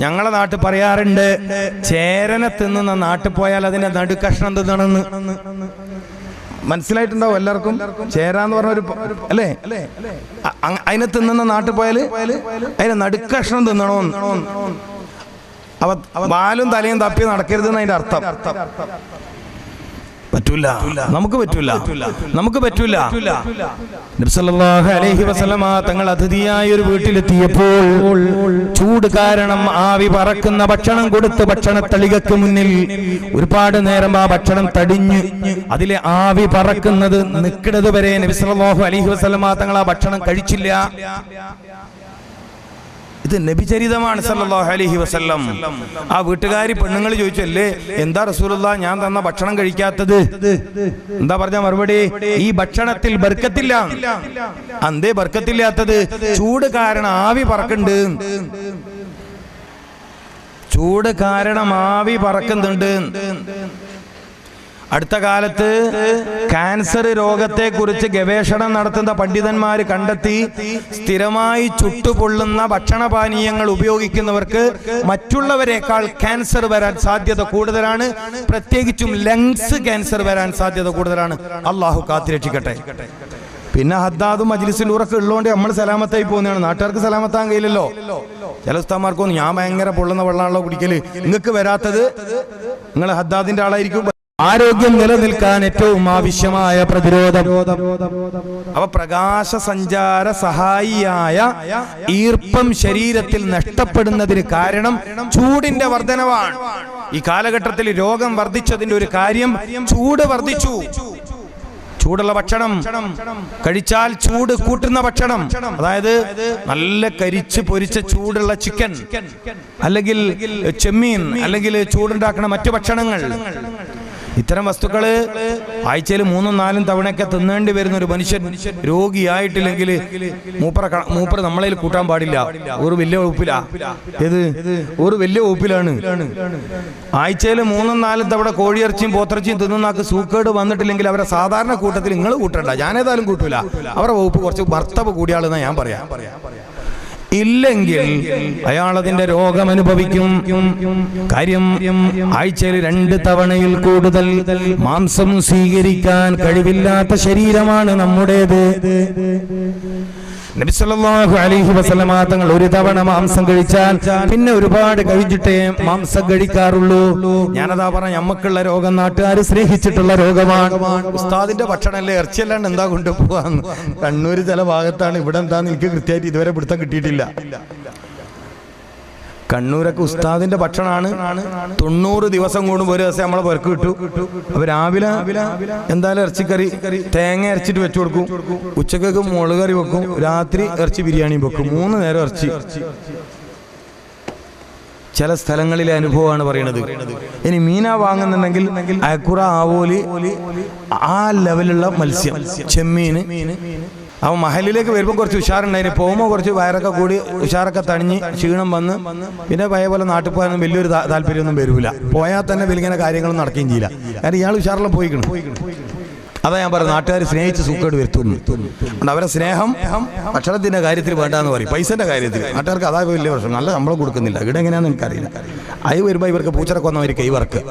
ഞങ്ങളെ നാട്ടിൽ പറയാറുണ്ട് ചേരനെ തിന്നുന്ന നാട്ടിൽ പോയാൽ അതിന്റെ നടുക്കഷ്ണം തിന്നണമെന്ന്. മനസ്സിലായിട്ടുണ്ടാവും എല്ലാവർക്കും? ചേരാന്ന് പറഞ്ഞ ഒരു അല്ലേ? അതിനെ തിന്നുന്ന നാട്ടിൽ പോയാൽ അതിന്റെ നടുക്കഷ്ണം തിന്നണോന്ന് അവ ബാലും തലയും തപ്പി നടക്കരുത് അതിന്റെ അർത്ഥം. പറ്റൂല. നമുക്ക് പറ്റൂല. നമുക്ക് പറ്റൂല. അലൈഹി വസല്ലമ തങ്ങൾ അതിഥിയായ ഒരു വീട്ടിലെത്തിയപ്പോൾ ചൂട് കാരണം ആവി പറക്കുന്ന ഭക്ഷണം കൊടുത്ത് ഭക്ഷണത്തളികക്ക് മുന്നിൽ ഒരുപാട് നേരം ആ ഭക്ഷണം തടിഞ്ഞ് അതിലെ ആവി പറക്കുന്നത് നിൽക്കുന്നത് വരെ നബിസ്വല്ലാഹു അലൈഹി വസല്ലമ തങ്ങൾ ആ ഭക്ഷണം കഴിച്ചില്ല. ഇത് നബിചരിതമാണ് സല്ലല്ലാഹു അലഹി വസല്ലം. ആ വീട്ടുകാരി പെണ്ണുങ്ങൾ ചോദിച്ചല്ലേ എന്താ റസൂലുള്ള ഞാൻ തന്ന ഭക്ഷണം കഴിക്കാത്തത്? എന്താ പറഞ്ഞ മറുപടി? ഈ ഭക്ഷണത്തിൽ ബർക്കത്തില്ല. അന്തേ ബർക്കത്തില്ലാത്തത്? ചൂട് കാരണം ആവി പറക്കുന്നുണ്ട്. ചൂട് കാരണം ആവി പറക്കുന്നുണ്ട്. അടുത്ത കാലത്ത് ക്യാൻസർ രോഗത്തെ കുറിച്ച് ഗവേഷണം നടത്തുന്ന പണ്ഡിതന്മാർ കണ്ടെത്തി സ്ഥിരമായി ചുട്ടുപൊള്ളുന്ന ഭക്ഷണപാനീയങ്ങൾ ഉപയോഗിക്കുന്നവർക്ക് മറ്റുള്ളവരെക്കാൾ ക്യാൻസർ വരാൻ സാധ്യത കൂടുതലാണ്. പ്രത്യേകിച്ചും ലങ്സ് ക്യാൻസർ വരാൻ സാധ്യത കൂടുതലാണ്. അള്ളാഹു കാത്തിരക്ഷിക്കട്ടെ പിന്നെ ഹദ്ദാദും മജ്ലിസിൽ ഉറക്കം ഉള്ളതുകൊണ്ട് നമ്മൾ സലാമത്തായി പോകുന്നതാണ്. നാട്ടുകാർക്ക് സലാമത്താൻ കഴിയില്ലല്ലോ. ചില ഉസ്താമാർക്കൊന്നും ഞാൻ ഭയങ്കര പൊള്ളുന്ന വെള്ളമാണല്ലോ കുടിക്കൽ. നിങ്ങൾക്ക് വരാത്തത്? നിങ്ങൾ ഹദ്ദാദിന്റെ ആളായിരിക്കും. ആരോഗ്യം നിലനിൽക്കാൻ ഏറ്റവും ആവശ്യമായ പ്രതിരോധം. അവ പ്രകാശ സഞ്ചാര സഹായിയായ ഈർപ്പം ശരീരത്തിൽ നഷ്ടപ്പെടുന്നതിന് കാരണം ചൂടിന്റെ വർധനവാണ്. ഈ കാലഘട്ടത്തിൽ രോഗം വർദ്ധിച്ചതിന്റെ ഒരു കാര്യം ചൂട് വർദ്ധിച്ചു. ചൂടുള്ള ഭക്ഷണം കഴിച്ചാൽ ചൂട് കൂട്ടുന്ന ഭക്ഷണം. അതായത് നല്ല കരിച്ച് പൊരിച്ച ചൂടുള്ള ചിക്കൻ അല്ലെങ്കിൽ ചെമ്മീൻ അല്ലെങ്കിൽ ചൂടുണ്ടാക്കുന്ന മറ്റു ഭക്ഷണങ്ങൾ. ഇത്തരം വസ്തുക്കൾ ആഴ്ചയിൽ മൂന്നും നാലും തവണയൊക്കെ തിന്നേണ്ടി വരുന്ന ഒരു മനുഷ്യൻ രോഗിയായിട്ടില്ലെങ്കിൽ മൂപ്പറ മൂപ്പറ നമ്മളതിൽ കൂട്ടാൻ പാടില്ല. ഒരു വലിയ വകുപ്പിലാ. ഏത്? ഒരു വലിയ വകുപ്പിലാണ്. ആഴ്ചയിൽ മൂന്നും നാലും തവണ കോഴിയിറച്ചിയും പോത്തിറച്ചിയും തിന്നുന്നാക്ക് സൂക്കേട് വന്നിട്ടില്ലെങ്കിൽ അവരെ സാധാരണ കൂട്ടത്തിൽ നിങ്ങൾ കൂട്ടണ്ട. ഞാനേതായാലും കൂട്ടൂല. അവരുടെ വകുപ്പ് കുറച്ച് ഭർത്തവ് കൂടിയാളെന്നാ ഞാൻ പറയാം. ഇല്ലെങ്കിൽ അയാൾ അതിന്റെ രോഗം അനുഭവിക്കും. കാര്യം ആഴ്ചയിൽ രണ്ട് തവണയിൽ കൂടുതൽ മാംസം സ്വീകരിക്കാൻ കഴിവില്ലാത്ത ശരീരമാണ് നമ്മുടേത്. നബി സല്ലല്ലാഹു അലൈഹി വസല്ലമ തങ്ങൾ ഒരു തവണ മാംസം കഴിച്ചാൽ പിന്നെ ഒരുപാട് കഴിഞ്ഞിട്ടേ മാംസം കഴിക്കാറുള്ളൂ. ഞാനതാ പറഞ്ഞ നമ്മക്കുള്ള രോഗം നാട്ടുകാർ സ്നേഹിച്ചിട്ടുള്ള രോഗമാണ്. ഉസ്താദിന്റെ ഭക്ഷണമല്ലേ? ഇറച്ചിയല്ലാണ്ട് എന്താ കൊണ്ടുപോകാന്ന് കണ്ണൂര് ചില ഭാഗത്താണ് ഇവിടെ എന്താന്ന് എനിക്ക് കൃത്യമായിട്ട് ഇതുവരെ പിടുത്തം കിട്ടിയിട്ടില്ല. കണ്ണൂരൊക്കെ ഉസ്താദിന്റെ ഭക്ഷണമാണ്. തൊണ്ണൂറ് ദിവസം കൂടുമ്പോൾ ഒരു ദിവസം നമ്മളെ പുരക്ക് കിട്ടു. അപ്പൊ രാവിലെ എന്തായാലും ഇറച്ചിക്കറി തേങ്ങ അരച്ചിട്ട് വെച്ചു കൊടുക്കും. ഉച്ചക്കൊക്കെ മുളക് കറി വെക്കും. രാത്രി ഇറച്ചി ബിരിയാണി വെക്കും. മൂന്ന് നേരം ഇറച്ചി. ചില സ്ഥലങ്ങളിലെ അനുഭവമാണ് പറയുന്നത്. ഇനി മീന വാങ്ങുന്നുണ്ടെങ്കിൽ അയക്കുറ ആവോലി ആ ലെവലുള്ള മത്സ്യം. ചെമ്മീന് അവൻ മഹലിലേക്ക് വരുമ്പോൾ കുറച്ച് ഉഷാറുണ്ടായിരുന്നു പോകുമ്പോൾ കുറച്ച് വയറൊക്കെ കൂടി ഉഷാറൊക്കെ തണിഞ്ഞ് ക്ഷീണം വന്ന് പിന്നെ പഴയ പോലെ നാട്ടിൽ പോകാനൊന്നും വലിയൊരു താല്പര്യമൊന്നും വരില്ല പോയാൽ തന്നെ വലിയ കാര്യങ്ങളൊന്നും നടക്കുകയും ചെയ്യില്ല. കാരണം ഇയാൾ ഉഷാറിലും പോയിക്കണം. അതാ ഞാൻ പറഞ്ഞു നാട്ടുകാർ സ്നേഹിച്ച് സൂക്കേട് വരുത്തുന്നു. അവരെ സ്നേഹം ഭക്ഷണത്തിന്റെ കാര്യത്തിൽ വേണ്ടാന്ന് പറയും. പൈസന്റെ കാര്യത്തിൽ. നാട്ടുകാർക്ക് അതാ വലിയ പ്രശ്നം. നല്ല ശമ്പളം കൊടുക്കുന്നില്ല. ഇവിടെ എങ്ങനെയാണെന്ന് എനിക്കറിയില്ല. അത് വരുമ്പോൾ ഇവർക്ക് പൂച്ചറക്കൊന്നവർ കൈവർക്ക്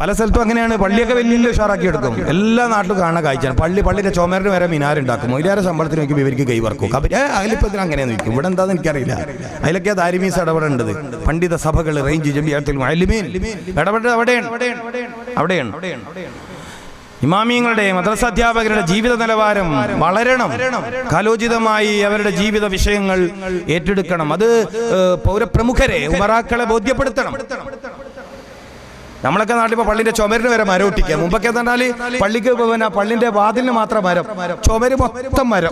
പല സ്ഥലത്തും അങ്ങനെയാണ്. പള്ളിയൊക്കെ വലിയ ഉഷാറാക്കി എടുക്കും. എല്ലാ നാട്ടിലും കാണാൻ കാഴ്ചയാണ്. പള്ളി പള്ളിയുടെ ചുമരിന് വരെ മിനാരുണ്ടാക്കും മൊയിലാരെ ശമ്പളത്തിന് നോക്കി ഇവർക്ക് കൈവർക്കും അതിലിപ്പത്തിന് അങ്ങനെ നിൽക്കും. ഇവിടെ എന്താന്ന് എനിക്കറിയില്ല. അതിലൊക്കെ ദാരിമീസ് ഇടപെടേണ്ടത് പണ്ഡിത സഭകൾ റേഞ്ച് അവിടെയാണ്. അവിടെയാണ്. ഇമാമിയങ്ങളുടെ മദ്രസ അധ്യാപകരുടെ ജീവിത നിലവാരം വളരണം. കാലോചിതമായി അവരുടെ ജീവിത വിഷയങ്ങൾ ഏറ്റെടുക്കണം. അത് പൗരപ്രമുഖരെ ഉമറാക്കളെ ബോധ്യപ്പെടുത്തണം. നമ്മളൊക്കെ നാട്ടിൽ പള്ളിന്റെ ചുമരിന് വരെ മരം ഒട്ടിക്കുക. മുമ്പൊക്കെ തന്നാൽ പള്ളിക്ക് പിന്നെ പള്ളിന്റെ വാതിലിന് മാത്രം മരം. ചുമര് മൊത്തം മരം.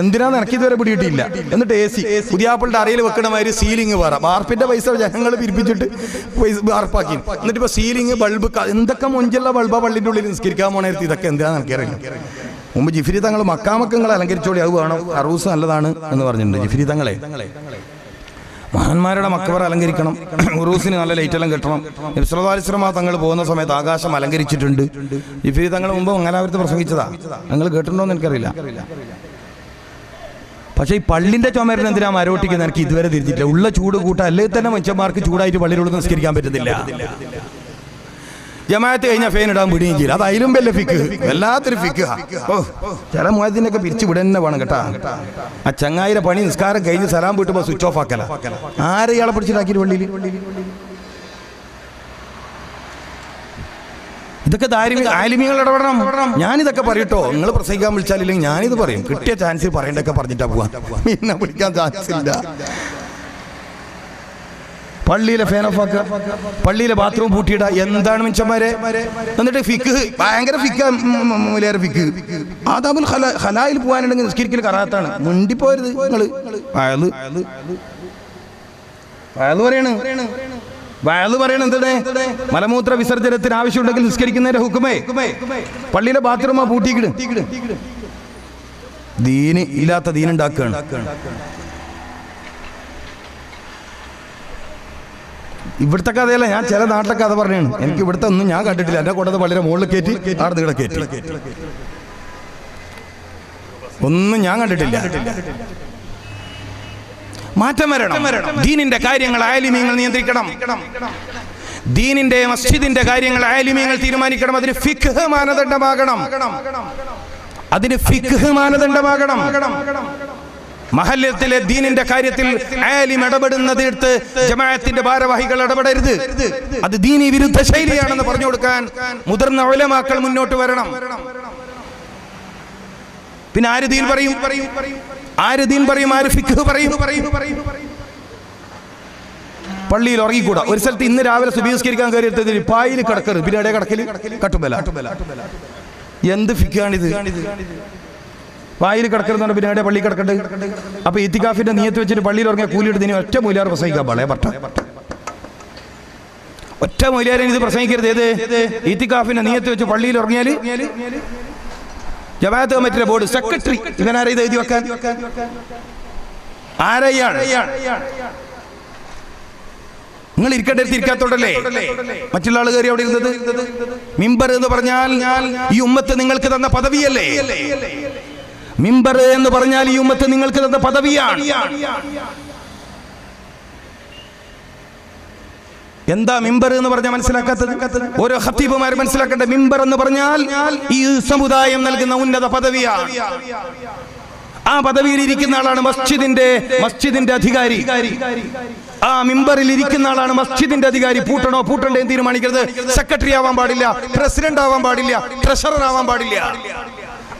എന്തിനാന്ന് എനിക്ക് ഇതുവരെ പിടിയിട്ടില്ല എന്നിട്ട് എ സി. പുതിയാപ്പിളുടെ അറയിൽ വെക്കണ മാതിരി സീലിംഗ് വേറെ. വാർപ്പിന്റെ പൈസ ജനങ്ങൾ പിരിപ്പിച്ചിട്ട് പൈസ വാർപ്പാക്കി. എന്നിട്ട് ഇപ്പൊ സീലിംഗ് ബൾബ് എന്തൊക്കെ മുഞ്ചുള്ള ബൾബ് പള്ളിന്റെ ഉള്ളിൽ നിസ്കരിക്കാൻ പോണേർത്തി ഇതൊക്കെ എന്താന്ന് എനിക്കറിയില്ല. മുമ്പ് ജിഫിരി തങ്ങൾ മക്കാമക്കങ്ങളെ അലങ്കരിച്ചോളി അത് വേണം. അറൂസ് നല്ലതാണ് എന്ന് പറഞ്ഞിട്ടുണ്ട് ജിഫിരി തങ്ങളെ. മഹാന്മാരുടെ മക്കവർ അലങ്കരിക്കണം. ഉറൂസിന് നല്ല ലൈറ്റെല്ലാം കെട്ടണം. നബ്സലാസ്ലമ തങ്ങൾ പോകുന്ന സമയത്ത് ആകാശം അലങ്കരിച്ചിട്ടുണ്ട്. ജിഫിരി തങ്ങൾ മുമ്പ് മംഗലാപുരത്ത് പ്രസംഗിച്ചതാ. നിങ്ങൾ കേട്ടിട്ടുണ്ടോ എന്ന് എനിക്കറിയില്ല. പക്ഷേ ഈ പള്ളിന്റെ ചുമരിന് എന്തിനാ മരോട്ടിക്കുന്നത് എനിക്ക് ഇതുവരെ തിരിഞ്ഞിട്ടില്ല. ഉള്ള ചൂട് കൂട്ട അല്ലെങ്കിൽ തന്നെ മനുഷ്യന്മാർക്ക് ചൂടായിട്ട് പള്ളിയിലുള്ള നിസ്കരിക്കാൻ പറ്റുന്നില്ല. ജമാഅത്ത് കഴിഞ്ഞാൽ ഫെയിൻ ഇടാൻ വിടുകയും ചെയ്യില്ല അത് അതിലും വല്ല ഫിക്ക് വല്ലാത്തൊരു ഫിക്ക് ഓ ചില മുഹത്തിനൊക്കെ പിരിച്ചു വിടാൻ തന്നെ വേണം കേട്ടാ. ആ ചങ്ങായിരെ പണി നിസ്കാരം കഴിഞ്ഞ് സലാം വീട്ടുമ്പോൾ സ്വിച്ച് ഓഫ് ആക്കല. ആരെ ഇയാളെ പിടിച്ചിട്ടാക്കി പള്ളിയിൽ ഇതൊക്കെ ആലിമ്യങ്ങൾ ഇടപെടണം. ഞാനിതൊക്കെ പറയട്ടോ. നിങ്ങൾ പ്രസംഗിക്കാൻ വിളിച്ചാലില്ലെങ്കിൽ ഞാനിത് പറയും. കിട്ടിയ ചാൻസ് പറയണ്ടൊക്കെ പറഞ്ഞിട്ടാ പോവാ. പിന്നെ വിളിക്കാൻ ചാൻസ് ഇല്ല. പള്ളിയിലെ ഫാൻ ഓഫ് ആക്കുക. പള്ളിയിലെ ബാത്റൂം പൂട്ടിയിട എന്താണ് മിച്ചന്മാരെ? എന്നിട്ട് ഫിക്ക് ഭയങ്കര ഫിക്ക് മുലേറെ ഫിക്ക് ആദാബുൽ ഹല ഹലായിൽ പോകാനുണ്ടെങ്കിൽ നിസ്കരിക്കൽ കറാത്താണ്. മുണ്ടിപ്പോരുത് നിങ്ങൾ. വയൽ. വയൽ പറയണ്. വയൽ പറയണ എന്തേ മലമൂത്ര വിസർജനത്തിന് ആവശ്യമുണ്ടെങ്കിൽ നിസ്കരിക്കുന്നതിന്റെ ഹുക്കുമേ. പള്ളിയിലെ ബാത്റൂമാ പൂട്ടിക്കിട് ദീന് ഇല്ലാത്ത ദീനുണ്ടാക്കുകയാണ് ഇവിടുത്തെ കഥയല്ല ഞാൻ ചില നാട്ടിലെ കഥ പറഞ്ഞാണ്. എനിക്ക് ഇവിടുത്തെ ഒന്നും ഞാൻ കണ്ടിട്ടില്ല. എന്റെ കൂടെ വളരെ മുകളിൽ കയറ്റി ആടെ നീടെ കയറ്റി. ഒന്നും ഞാൻ കണ്ടിട്ടില്ല. മാറ്റം വരണം. ദീനിന്റെ കാര്യങ്ങൾ ആലിമീങ്ങൾ നിയന്ത്രിക്കണം. ദീനിന്റെ മസ്ജിദിന്റെ കാര്യങ്ങൾ ആലിമീങ്ങൾ തീരുമാനിക്കണം. അതിന് ഫിഖ് മാനദണ്ഡമാകണം. അതിന് ഫിഖ് മാനദണ്ഡമാകണം. മഹല്യത്തിലെ ദീനിന്റെ കാര്യത്തിൽ ആലിം ഇടപെടുന്നതിടത്ത് ജമാഅത്തിന്റെ ഭാരവാഹികൾ ഇടപെടരുത്. അത് ദീനി വിരുദ്ധ ശൈലിയാണെന്ന് പറഞ്ഞു കൊടുക്കാൻ മുതിർന്ന ഒലമാക്കൾ മുന്നോട്ട് വരണം. പിന്നെ ആര് ദീൻ പറയും? ആര് ദീൻ പറയും? ആര് ഫിഖ് പറയും? പള്ളിയിൽ ഉറങ്ങിക്കൂടാ. ഒരു സ്ഥലത്ത് ഇന്ന് രാവിലെ സുബീസ്കരിക്കാൻ കയറിയെടുത്തതിൽ പായിൽ കിടക്കരുത്. പിന്നെ ഇടയെ കിടക്കൽ കട്ടുമ്പല എന്ത് ഫിക്കാണിത് വായിൽ കിടക്കരുന്നാണ് പിന്നെ എവിടെ പള്ളി കിടക്കണ്ട്. അപ്പൊ ഇത്തിക്കാഫിന്റെ നീയത്ത് വെച്ചിട്ട് പള്ളിയിൽ ഉറങ്ങിയ കൂലിയെടുത്ത് ഇനി ഒറ്റ മൂലാർ പ്രസംഗിക്കാൻ പാടേ പട്ട ഒറ്റ മൂലാരൻ ഇത് പ്രസംഗിക്കരുത്. ഏത്? ഇത്തിക്കാഫിന്റെ നീയത്ത് വെച്ച് പള്ളിയിൽ ഉറങ്ങിയാൽ ജമാഅത്ത് കമ്മിറ്റിയിലെ ബോർഡ് സെക്രട്ടറി ഇവനാരെ ഇത് എഴുതി വെക്കാൻ? ആരെയാണ്? നിങ്ങൾ ഇരിക്കേണ്ടത് ഇരിക്കാത്തോട്ടല്ലേ മറ്റുള്ള ആൾ കയറി അവിടെ ഇരുന്നത്? മിമ്പർ എന്ന് പറഞ്ഞാൽ ഈ ഉമ്മത്ത് നിങ്ങൾക്ക് തന്ന പദവിയല്ലേ? മിമ്പർ എന്ന് പറഞ്ഞാൽ ഈ ഉമ്മത്ത് നിങ്ങൾക്ക് തന്ന പദവിയാണ്. എന്താ മിമ്പർ എന്ന് പറഞ്ഞാൽ മനസ്സിലാക്കാത്തത്? ഓരോ ഹത്തീബുമാർ മനസ്സിലാക്കേണ്ട മിമ്പർ എന്ന് പറഞ്ഞാൽ ഈ സമുദായം നൽകുന്ന ഉന്നത പദവിയാണ്. ആ പദവിയിൽ ഇരിക്കുന്ന ആളാണ് മസ്ജിദിന്റെ മസ്ജിദിന്റെ അധികാരി. ആ മിമ്പറിൽ ഇരിക്കുന്ന ആളാണ് മസ്ജിദിന്റെ അധികാരി. പൂട്ടണോ പൂട്ടണ്ടേ തീരുമാനിക്കരുത്. സെക്രട്ടറി ആവാൻ പാടില്ല പ്രസിഡന്റ് ആവാൻ പാടില്ല ട്രഷറർ ആവാൻ പാടില്ല.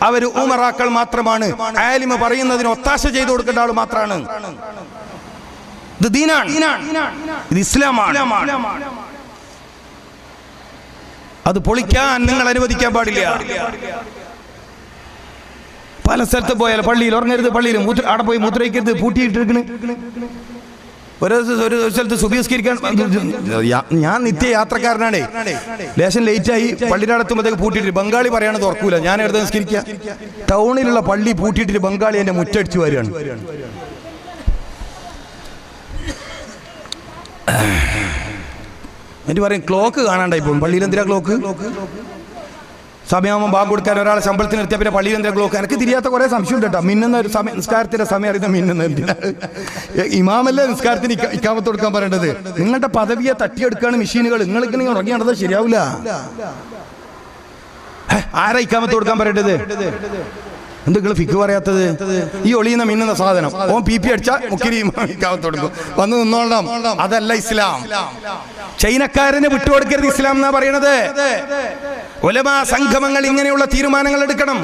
അവർ ഉമറാക്കൾ മാത്രമാണ്. ആലിമ പറയുന്നതിന് ഒത്താശ ചെയ്തു കൊടുക്കേണ്ട ആൾ മാത്രമാണ് ഇത് ദീനാണ്. ഇത് ഇസ്ലാമാണ്. അത് പൊളിക്കാൻ നിങ്ങൾ അനുവദിക്കാൻ പാടില്ല. പല സ്ഥലത്ത് പോയാൽ പള്ളിയിൽ ഉറങ്ങരുത് പള്ളിയിൽ. അവിടെ പോയി മൂത്രയ്ക്കരുത് പൂട്ടിയിട്ടിരിക്കണ്. ഒരു ഒരു സ്ഥലത്ത് ഞാൻ നിത്യ യാത്രക്കാരനാണേ ലേശം ലേറ്റായി പള്ളിയുടെ അടുത്തുമ്പോഴത്തേക്ക് പൂട്ടിയിട്ട് ബംഗാളി പറയണത് ഉറക്കൂല ഞാൻ എടുത്ത് നിസ്കരിക്കുക ടൗണിലുള്ള പള്ളി പൂട്ടിയിട്ട് ബംഗാളി എന്റെ മുറ്റടിച്ചു വരികയാണ്. എന്നിട്ട് പറയും ക്ലോക്ക് കാണാണ്ടായി പോകും പള്ളിയിൽ എന്തിനാ ക്ലോക്ക് സമയമാകുമ്പോൾ ബാങ്ക് കൊടുക്കാൻ ഒരാളെ ശമ്പളത്തിന് നിർത്തിയാൽ പിന്നെ പള്ളിയിൽ എന്തെങ്കിലും എനിക്ക് തിരിയാത്ത കുറെ സംശയം ഉണ്ട് കേട്ടോ. മിന്നുന്ന ഒരു സമയം നിസ്കാരത്തിന്റെ സമയം അറിയുന്ന മിന്നുന്ന ഇമാമല്ലേ നിസ്കാരത്തിന് ഇക്ക- ഇക്കാമത്ത് കൊടുക്കാൻ പറയേണ്ടത്? നിങ്ങളുടെ പദവിയെ തട്ടിയെടുക്കുകയാണ് മെഷീനുകൾ. നിങ്ങൾക്ക് നിങ്ങൾ ഉറങ്ങി നടന്നത് ശരിയാവില്ല. ആരാ ഇക്കാമത്ത് കൊടുക്കാൻ പറയേണ്ടത്? എന്ത് നിങ്ങൾ ഫിക്ക് പറയാത്തത്? ഈ ഒളിയുന്ന മിന്നുന്ന സാധനം. ഓൻ പി പി അടിച്ചാൽ മുക്കിരി ഇക്കാമത്ത് വന്ന് നിന്നോളണം. അതല്ല ഇസ്ലാം. ചൈനക്കാരന് വിട്ടുകൊടുക്കരുത് ഇസ്ലാം എന്നാ പറയണത്? ഒലമാ സംഗമങ്ങൾ ഇങ്ങനെയുള്ള തീരുമാനങ്ങൾ എടുക്കണം.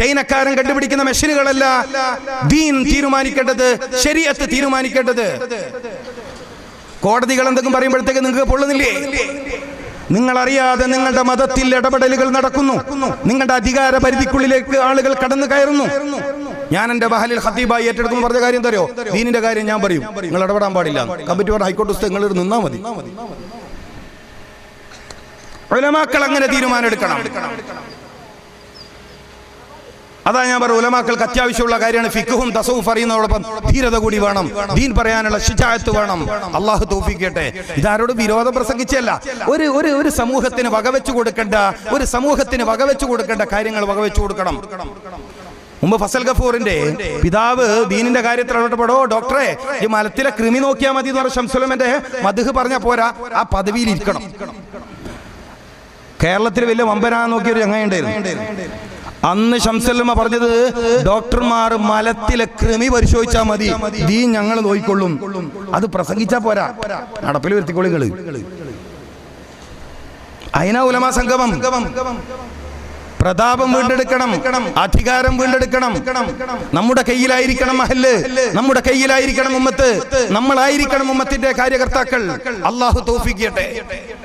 ചൈനക്കാരൻ കണ്ടുപിടിക്കുന്ന മെഷീനുകളല്ല ദീൻ തീരുമാനിക്കേണ്ടത് ശരിയത്ത് തീരുമാനിക്കേണ്ടത്. കോടതികൾ എന്തെങ്കിലും പറയുമ്പോഴത്തേക്ക് നിങ്ങൾക്ക് പൊള്ളുന്നില്ലേ? നിങ്ങൾ അറിയാതെ നിങ്ങളുടെ മതത്തിൽ ഇടപെടലുകൾ നടക്കുന്നു. നിങ്ങളുടെ അധികാര പരിധിക്കുള്ളിലേക്ക് ആളുകൾ കടന്നു കയറുന്നു. ഞാൻ എന്റെ ബഹലിൽ ഹത്തീബായി ഏറ്റെടുക്കുന്നു പറഞ്ഞ കാര്യം തരോ ദീനിന്റെ കാര്യം ഞാൻ പറയും. നിങ്ങൾ ഇടപെടാൻ പാടില്ല. കമ്മിറ്റി പറഞ്ഞ പുസ്തകം നിങ്ങൾ നിന്നാ മതി. ഉലമാക്കൾ അങ്ങനെ തീരുമാനം എടുക്കണം. അതാ ഞാൻ പറയും ഉലമാക്കൾക്ക് അത്യാവശ്യമുള്ള കാര്യമാണ്. ഫിക്കുഹും ദസവും അറിയുന്നതോടൊപ്പം ധീരത കൂടി വേണം. ദീൻ പറയാനുള്ള ശിചായത്ത് വേണം. അള്ളാഹു തോഫിക്കട്ടെ ഇതാരോട് വിരോധം പ്രസംഗിച്ചല്ല. ഒരു ഒരു ഒരു സമൂഹത്തിന് വകവെച്ചു കൊടുക്കേണ്ട ഒരു സമൂഹത്തിന് വകവെച്ചു കൊടുക്കേണ്ട കാര്യങ്ങൾ വകവെച്ചു കൊടുക്കണം. മുമ്പ് ഫസൽ ഗഫൂറിന്റെ പിതാവ് ദീനിന്റെ കാര്യത്തിൽ ഇടപെടോ ഡോക്ടറെ ഈ മലത്തിലെ കൃമി നോക്കിയാൽ മതി എന്ന് പറഞ്ഞ ശംസുലമന്റെ മധുഹ് പറഞ്ഞ പോരാ. ആ പദവിയിൽ ഇരിക്കണം. കേരളത്തിൽ വലിയ വമ്പനാ നോക്കിയൊരു ചങ്ങയുണ്ടായിരുന്നു അന്ന് ഷംസല്ലമ്മ പറഞ്ഞത് ഡോക്ടർമാർ മലത്തിലെ കൃമി പരിശോധിച്ചാൽ മതി. ദീൻ ഞങ്ങൾ നോയിക്കൊള്ളും. അത് പ്രസംഗിച്ചാ പോരാ. നടപ്പിൽ വരുത്തിക്കൊള്ളികൾ അയന ഉലമ സംഗമം. പ്രതാപം വീണ്ടെടുക്കണം. അധികാരം വീണ്ടെടുക്കണം. നമ്മുടെ കയ്യിലായിരിക്കണം മഹല്ല് നമ്മുടെ കയ്യിലായിരിക്കണം ഉമ്മത്ത്. നമ്മളായിരിക്കണം ഉമ്മത്തിന്റെ കാര്യകർത്താക്കൾ. അള്ളാഹു തോഫിക്കട്ടെ